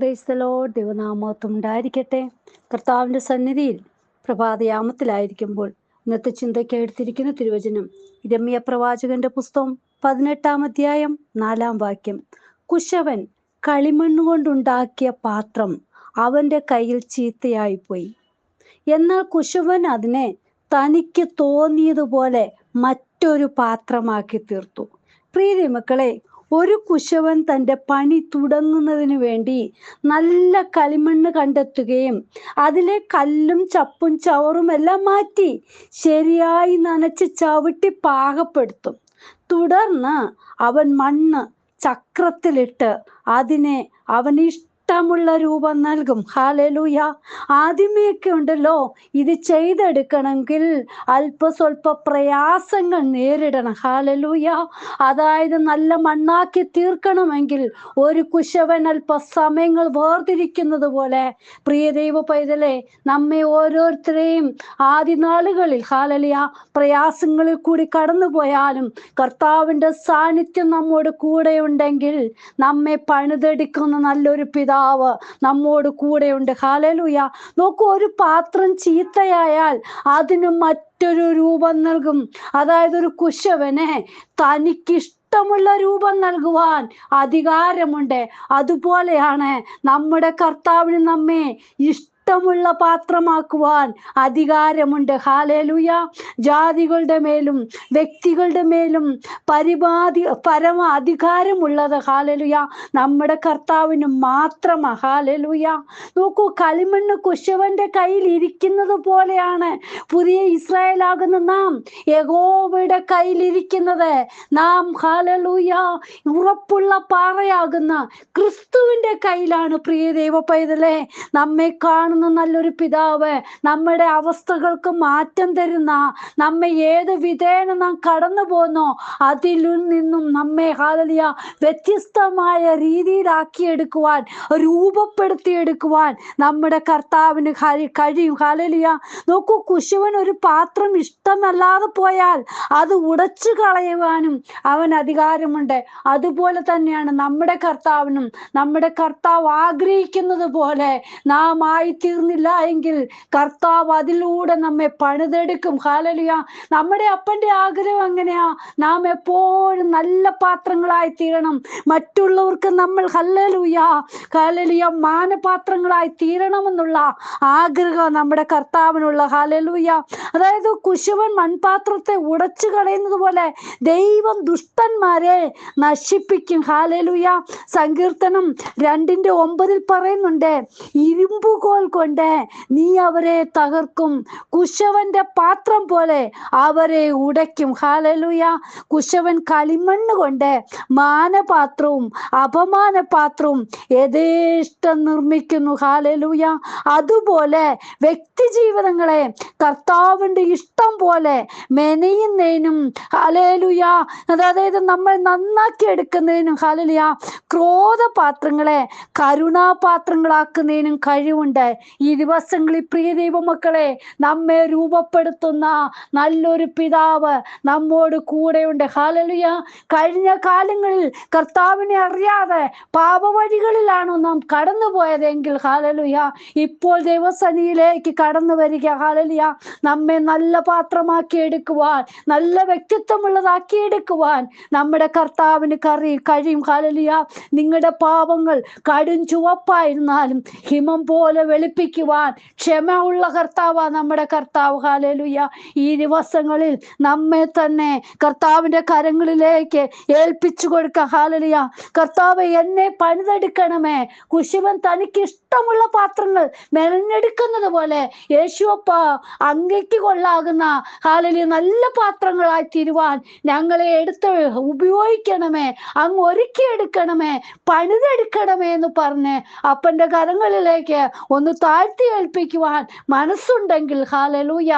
പ്രൈസ്തലോ ദൈവനാമത്വം ഉണ്ടായിരിക്കട്ടെ. കർത്താവിന്റെ സന്നിധിയിൽ പ്രഭാതയാമത്തിലായിരിക്കുമ്പോൾ ഇന്നത്തെ ചിന്തയ്ക്ക് എടുത്തിരിക്കുന്ന തിരുവചനം രമ്യ പ്രവാചകന്റെ പുസ്തകം പതിനെട്ടാം അധ്യായം നാലാം വാക്യം. കുശവൻ കളിമണ്ണ് കൊണ്ടുണ്ടാക്കിയ പാത്രം അവന്റെ കയ്യിൽ ചീത്തയായിപ്പോയി. എന്നാൽ കുശവൻ അതിനെ തനിക്ക് തോന്നിയതുപോലെ മറ്റൊരു പാത്രമാക്കി തീർത്തു. പ്രിയ മക്കളെ ഒരു കുശവൻ തന്റെ പണി തുടങ്ങുന്നതിന് വേണ്ടി നല്ല കളിമണ്ണ് കണ്ടെത്തുകയും അതിലെ കല്ലും ചപ്പും ചവറും എല്ലാം മാറ്റി ശരിയായി നനച്ച് ചവിട്ടി പാകപ്പെടുത്തും. തുടർന്ന് അവൻ മണ്ണ് ചക്രത്തിലിട്ട് അതിനെ അവൻ ഇഷ്ടമുള്ള രൂപം നൽകും. ഹാലലൂയ. ആദ്യമേയൊക്കെ ഉണ്ടല്ലോ. ഇത് ചെയ്തെടുക്കണമെങ്കിൽ അല്പ സ്വല്പ പ്രയാസങ്ങൾ നേരിടണം. ഹാലലൂയ. അതായത് നല്ല മണ്ണാക്കി തീർക്കണമെങ്കിൽ ഒരു കുശവൻ അല്പ സമയങ്ങൾ വേർതിരിക്കുന്നത് പോലെ. പ്രിയ ദൈവ പൈതലെ നമ്മെ ഓരോരുത്തരെയും ആദ്യ നാളുകളിൽ ഹാലലിയ പ്രയാസങ്ങളിൽ കൂടി കടന്നു പോയാലും കർത്താവിന്റെ സാന്നിധ്യം നമ്മോട് കൂടെ ഉണ്ടെങ്കിൽ നമ്മെ പണിതെടുക്കുന്ന നല്ലൊരു പിതാവ് നമ്മോട് കൂടെയുണ്ട്. ഹാലലൂയ നോക്കൂ ഒരു പാത്രം ചീത്തയായാൽ അതിന് മറ്റൊരു രൂപം നൽകും. അതായത് ഒരു കുശവനെ തനിക്കിഷ്ടമുള്ള രൂപം നൽകുവാൻ അധികാരമുണ്ട്. അതുപോലെയാണ് നമ്മുടെ കർത്താവിന് നമ്മെ ഇഷ്ട ഇഷ്ടമുള്ള പാത്രമാക്കുവാൻ അധികാരമുണ്ട്. ഹാലേലുയ ജാതികളുടെ മേലും വ്യക്തികളുടെ മേലും പരിപാതി പരമ അധികാരമുള്ളത്. ഹാലലുയ നമ്മുടെ കർത്താവിന് മാത്രം ഹാലലുയ നോക്കൂ കളിമണ്ണ് കുശവന്റെ കയ്യിൽ ഇരിക്കുന്നത് പോലെയാണ് പുതിയ ഇസ്രായേലാകുന്ന നാം യഹോവയുടെ കയ്യിലിരിക്കുന്നത് നാം ഹാലലൂയ ഉറപ്പുള്ള പാറയാകുന്ന ക്രിസ്തുവിന്റെ കയ്യിലാണ് പ്രിയ ദൈവ പൈതലെ നമ്മെ കാണുന്ന നല്ലൊരു പിതാവ് നമ്മുടെ അവസ്ഥകൾക്ക് മാറ്റം തരുന്ന നമ്മെ ഏത് വിധേന നാം കടന്നു പോന്നോ അതിൽ നിന്നും നമ്മെ ഹാലലിയ വ്യത്യസ്തമായ രീതിയിലാക്കിയെടുക്കുവാൻ രൂപപ്പെടുത്തിയെടുക്കുവാൻ നമ്മുടെ കർത്താവിന് കഴി- കഴിയും. ഹാലലിയ നോക്കൂ കുശുവൻ ഒരു പാത്രം ഇഷ്ടമല്ലാതെ പോയാൽ അത് ഉടച്ചു കളയുവാനും അവൻ അധികാരമുണ്ട്. അതുപോലെ തന്നെയാണ് നമ്മുടെ കർത്താവിനും നമ്മുടെ കർത്താവ് ആഗ്രഹിക്കുന്നത് പോലെ നാം ആയിത്തീർന്നില്ല എങ്കിൽ കർത്താവ് അതിലൂടെ നമ്മെ പണിതെടുക്കും. ഹാലലിയ നമ്മുടെ അപ്പന്റെ ആഗ്രഹം എങ്ങനെയാ? നാം എപ്പോഴും നല്ല പാത്രങ്ങളായി തീരണം. മറ്റുള്ളവർക്ക് നമ്മൾ ഹല്ലലുയ ഹാലലിയ മാനപാത്രങ്ങളായി തീരണമെന്നുള്ള ആഗ്രഹം നമ്മുടെ കർത്താവിനുള്ള. ഹാലലൂയ അതായത് കുശവൻ മൺപാത്രത്തെ ഉടച്ചു കളയുന്നത് പോലെ ദൈവം ദുഷ്ടന്മാരെ നശിപ്പിക്കും. ഹാലലുയ സങ്കീർത്തനം രണ്ടിന്റെ ഒമ്പതിൽ പറയുന്നുണ്ട് ഇരുമ്പുകോൽ കൊണ്ട് നീ അവരെ തകർക്കും. കുശവന്റെ പാത്രം പോലെ അവരെ ഉടയ്ക്കും. ഹാലലുയ കുശവൻ കളിമണ്ണ് കൊണ്ട് മാനപാത്രവും അപമാനപാത്രവും യഥേഷ്ടം നിർമ്മിക്കുന്നു. ഹാലലുയ അതുപോലെ വ്യക്തി ജീവിതങ്ങളെ കർത്താവിന്റെ ഇഷ്ടം പോലെ മെനയുന്നതിനും ഹാലലുയ അതായത് നമ്മൾ നന്നാക്കി എടുക്കുന്നതിനും ഹാലലുയ ക്രോധപാത്രങ്ങളെ കരുണാപാത്രങ്ങളാക്കുന്നതിനും കഴിവുണ്ട്. ഈ ദിവസങ്ങളിൽ പ്രിയ ദൈവമക്കളെ നമ്മെ രൂപപ്പെടുത്തുന്ന നല്ലൊരു പിതാവ് നമ്മോട് കൂടെയുണ്ട്. ഹാലലുയ കഴിഞ്ഞ കാലങ്ങളിൽ കർത്താവിനെ അറിയാതെ പാപവഴികളിലാണോ നാം കടന്നു പോയതെങ്കിൽ ഹാലലുയ ഇപ്പോൾ ദൈവസനിയിലേക്ക് കടന്നു വരിക ഹാലലുയ നമ്മെ നല്ല പാത്രമാക്കി എടുക്കുവാൻ നല്ല വ്യക്തിത്വമുള്ളതാക്കി എടുക്കുവാൻ നമ്മുടെ കർത്താവിന് കറി കഴിയും ഹാലലുയ നിങ്ങളുടെ പാപങ്ങൾ കടും ചുവപ്പായിരുന്നാലും ഹിമം പോലെ വെളുപ്പിക്കുവാൻ ക്ഷമ ഉള്ള കർത്താവ നമ്മുടെ കർത്താവ്. ഹാലലുയ ഈ ദിവസങ്ങളിൽ നമ്മെ തന്നെ കർത്താവിന്റെ കരങ്ങളിലേക്ക് ഏൽപ്പിച്ചു കൊടുക്ക. ഹാലലിയ കർത്താവ് എന്നെ പണിതെടുക്കണമേ. കുശിവൻ തനിക്ക് ഇഷ്ടമുള്ള പാത്രങ്ങൾ മെനഞ്ഞെടുക്കുന്നത് പോലെ യേശുവപ്പ അങ്ങയ്ക്ക് കൊള്ളാകുന്ന ഹാലലിയ നല്ല പാത്രങ്ങളായി തീരുവാൻ ഞങ്ങളെ എടുത്ത് ഉപയോഗിക്കണമേ. അങ്ങ് ഒരുക്കിയെടുക്കണമേ. പണിതെടുക്കണമേ എന്ന് പറഞ്ഞ് അപ്പന്റെ കരങ്ങളിലേക്ക് ഒന്ന് താഴ്ത്തി ഏൽപ്പിക്കുവാൻ മനസ്സുണ്ടെങ്കിൽ ഹാലലൂയ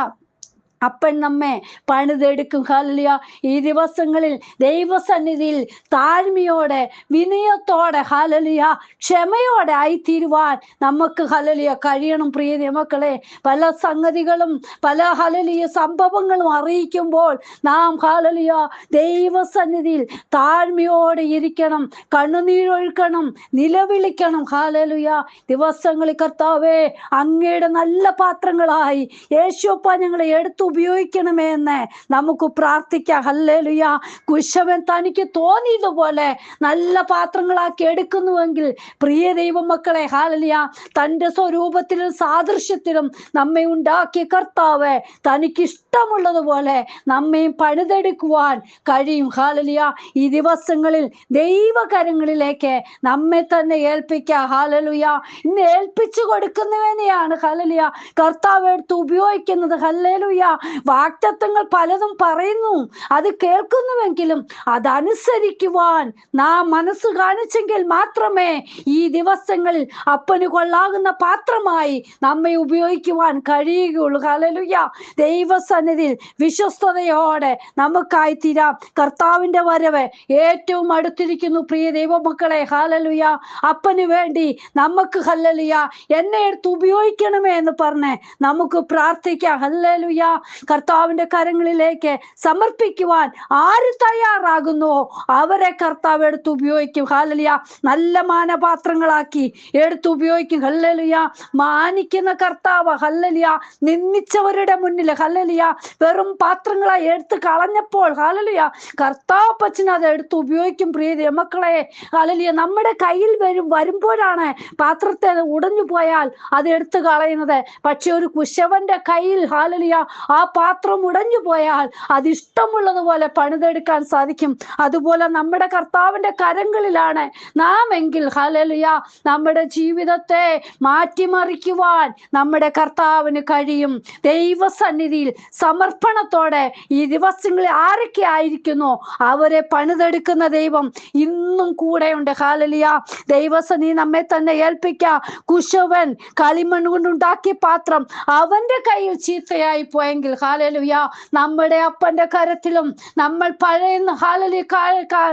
അപ്പൻ നമ്മെ പണിതെടുക്കും. ഹല്ലിയ ഈ ദിവസങ്ങളിൽ ദൈവസന്നിധിയിൽ താഴ്മയോടെ വിനയത്തോടെ ഹാലലിയ ക്ഷമയോടെ ആയിത്തീരുവാൻ നമുക്ക് ഹലലിയ കഴിയണം പ്രിയ മക്കളെ പല സംഗതികളും പല ഹലലിയ സംഭവങ്ങളും അറിയിക്കുമ്പോൾ നാം ഹാലലിയ ദൈവസന്നിധിയിൽ താഴ്മയോടെ ഇരിക്കണം കണ്ണുനീരൊഴുക്കണം നിലവിളിക്കണം. ഹാലലുയ ദിവസങ്ങളിൽ കർത്താവേ അങ്ങയുടെ നല്ല പാത്രങ്ങളായി യേശുപ്പ ഞങ്ങളെ എടുത്ത് ഉപയോഗിക്കണമേ എന്ന് നമുക്ക് പ്രാർത്ഥിക്കാം. ഹല്ലേലുയ. കുശവൻ തനിക്ക് തോന്നിയതുപോലെ നല്ല പാത്രങ്ങളാക്കി എടുക്കുന്നുവെങ്കിൽ പ്രിയ ദൈവമക്കളെ ഹാലലിയ തന്റെ സ്വരൂപത്തിലും സാദൃശ്യത്തിലും നമ്മെ ഉണ്ടാക്കിയ കർത്താവ് തനിക്ക് ഇഷ്ടമുള്ളതുപോലെ നമ്മയും പണിതെടുക്കുവാൻ കഴിയും. ഹാലലിയ ഈ ദിവസങ്ങളിൽ ദൈവകരങ്ങളിലേക്ക് നമ്മെ തന്നെ ഏൽപ്പിക്കുക ഹാലലുയ ഇന്ന് ഏൽപ്പിച്ചു കൊടുക്കുന്നവനെയാണ് ഹലലിയ കർത്താവ് എടുത്ത് ഉപയോഗിക്കുന്നത്. ഹല്ലേലുയ. വാക്തത്വങ്ങൾ പലതും പറയുന്നു. അത് കേൾക്കുന്നുവെങ്കിലും അതനുസരിക്കുവാൻ നാം മനസ്സ് കാണിച്ചെങ്കിൽ മാത്രമേ ഈ ദിവസങ്ങളിൽ അപ്പന് കൊള്ളാകുന്ന പാത്രമായി നമ്മെ ഉപയോഗിക്കുവാൻ കഴിയുകയുള്ളൂ. ഹലലുയ ദൈവസന്നിധിയിൽ വിശ്വസ്തയോടെ നമുക്കായി തീരാം കർത്താവിന്റെ വരവ് ഏറ്റവും അടുത്തിരിക്കുന്നു പ്രിയ ദൈവമക്കളെ. ഹാലലുയ അപ്പന് വേണ്ടി നമുക്ക് ഹല്ലലുയ എന്നെ എടുത്ത് ഉപയോഗിക്കണമേ എന്ന് പറഞ്ഞ് നമുക്ക് പ്രാർത്ഥിക്കാം. ഹല്ലലുയ. കർത്താവിന്റെ കരങ്ങളിലേക്ക് സമർപ്പിക്കുവാൻ ആര് തയ്യാറാകുന്നു? അവരെ കർത്താവ് എടുത്ത് ഉപയോഗിക്കും. ഹാലലിയ നല്ല മാനപാത്രങ്ങളാക്കി എടുത്ത് ഉപയോഗിക്കും. ഹല്ലലിയ. മാനിക്കുന്ന കർത്താവ് ഹല്ലലിയ. നിന്ദിച്ചവരുടെ മുന്നിൽ ഹല്ലലിയ. വെറും പാത്രങ്ങളായി എടുത്ത് കളഞ്ഞപ്പോൾ ഹാലലിയ കർത്താവ് പച്ചൻ അത് എടുത്ത് ഉപയോഗിക്കും പ്രിയ മക്കളെ. ഹാലലിയ നമ്മുടെ കയ്യിൽ വരും വരുമ്പോഴാണ് പാത്രത്തെ ഉടഞ്ഞു പോയാൽ അത് എടുത്തു കളയുന്നത്. പക്ഷെ ഒരു കുശവന്റെ കയ്യിൽ ഹാലലിയ ആ പാത്രം ഉടഞ്ഞു പോയാൽ അത് ഇഷ്ടമുള്ളതുപോലെ പണിതെടുക്കാൻ സാധിക്കും. അതുപോലെ നമ്മുടെ കർത്താവിന്റെ കരങ്ങളിലാണ് നാം എങ്കിൽ ഹലലിയ നമ്മുടെ ജീവിതത്തെ മാറ്റിമറിക്കുവാൻ നമ്മുടെ കർത്താവിന് കഴിയും. ദൈവസന്നിധിയിൽ സമർപ്പണത്തോടെ ഈ ദിവസങ്ങളിൽ ആരൊക്കെ ആയിരിക്കുന്നു അവരെ പണിതെടുക്കുന്ന ദൈവം ഇന്നും കൂടെയുണ്ട്. ഹാലലിയ ദൈവസന്നിധി നമ്മെ തന്നെ ഏൽപ്പിക്ക. കുശവൻ കളിമണ്ണ് കൊണ്ടുണ്ടാക്കിയ പാത്രം അവന്റെ കയ്യിൽ ചീത്തയായി പോയെങ്കിൽ ഹാലലുയ നമ്മുടെ അപ്പന്റെ കരത്തിലും നമ്മൾ പഴയ ഹാലലി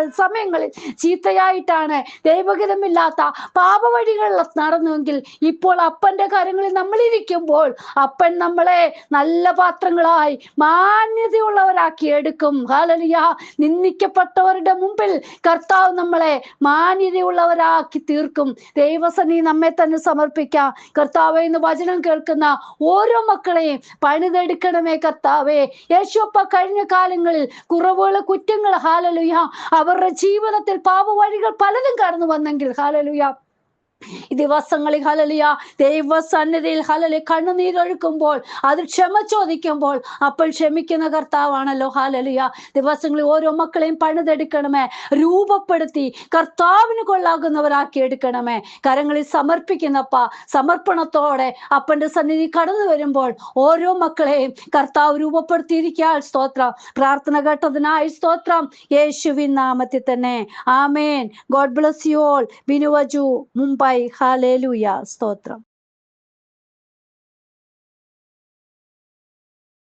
സമയങ്ങളിൽ ചീത്തയായിട്ടാണ് ദൈവഗതമില്ലാത്ത പാപവഴികളിൽ നടന്നുവെങ്കിൽ ഇപ്പോൾ അപ്പന്റെ കരങ്ങളിൽ നമ്മൾ ഇരിക്കുമ്പോൾ അപ്പൻ നമ്മളെ നല്ല പാത്രങ്ങളായി മാന്യതയുള്ളവരാക്കി എടുക്കും. ഹാലലിയ നിന്ദിക്കപ്പെട്ടവരുടെ മുമ്പിൽ കർത്താവ് നമ്മളെ മാന്യതയുള്ളവരാക്കി തീർക്കും. ദൈവസനി നമ്മെ തന്നെ സമർപ്പിക്കാം. കർത്താവ് എന്ന് വചനം കേൾക്കുന്ന ഓരോ മക്കളെയും പണിതെടുക്കണമേ കർത്താവേ യേശുപ്പ കഴിഞ്ഞ കാലങ്ങളിൽ കുറവുകൾ കുറ്റങ്ങൾ ഹാലലുയ അവരുടെ ജീവിതത്തിൽ പാപ വഴികൾ പലതും കടന്നു വന്നെങ്കിൽ ഹാലലുയ ഈ ദിവസങ്ങളിൽ ഹലലിയ ദൈവസന്നിധിയിൽ ഹലലി കണ്ണുനീരൊഴുക്കുമ്പോൾ അത് ക്ഷമ ചോദിക്കുമ്പോൾ അപ്പോൾ ക്ഷമിക്കുന്ന കർത്താവാണല്ലോ ഹാലലിയ ദിവസങ്ങളിൽ ഓരോ മക്കളെയും പണിതെടുക്കണമേ. രൂപപ്പെടുത്തി കർത്താവിന് കൊള്ളാകുന്നവരാക്കി എടുക്കണമേ. കരങ്ങളിൽ സമർപ്പിക്കുന്നപ്പ സമർപ്പണത്തോടെ അപ്പന്റെ സന്നിധി കടന്നു വരുമ്പോൾ ഓരോ മക്കളെയും കർത്താവ് രൂപപ്പെടുത്തിയിരിക്കാൻ സ്തോത്രം. പ്രാർത്ഥന കേട്ടതിനായി സ്തോത്രം. യേശുവിൻ നാമത്തിൽ തന്നെ. ആമേൻ. God bless you all. ബിനുവജു Mumbai. ഹാലേലുയ സ്തോത്രം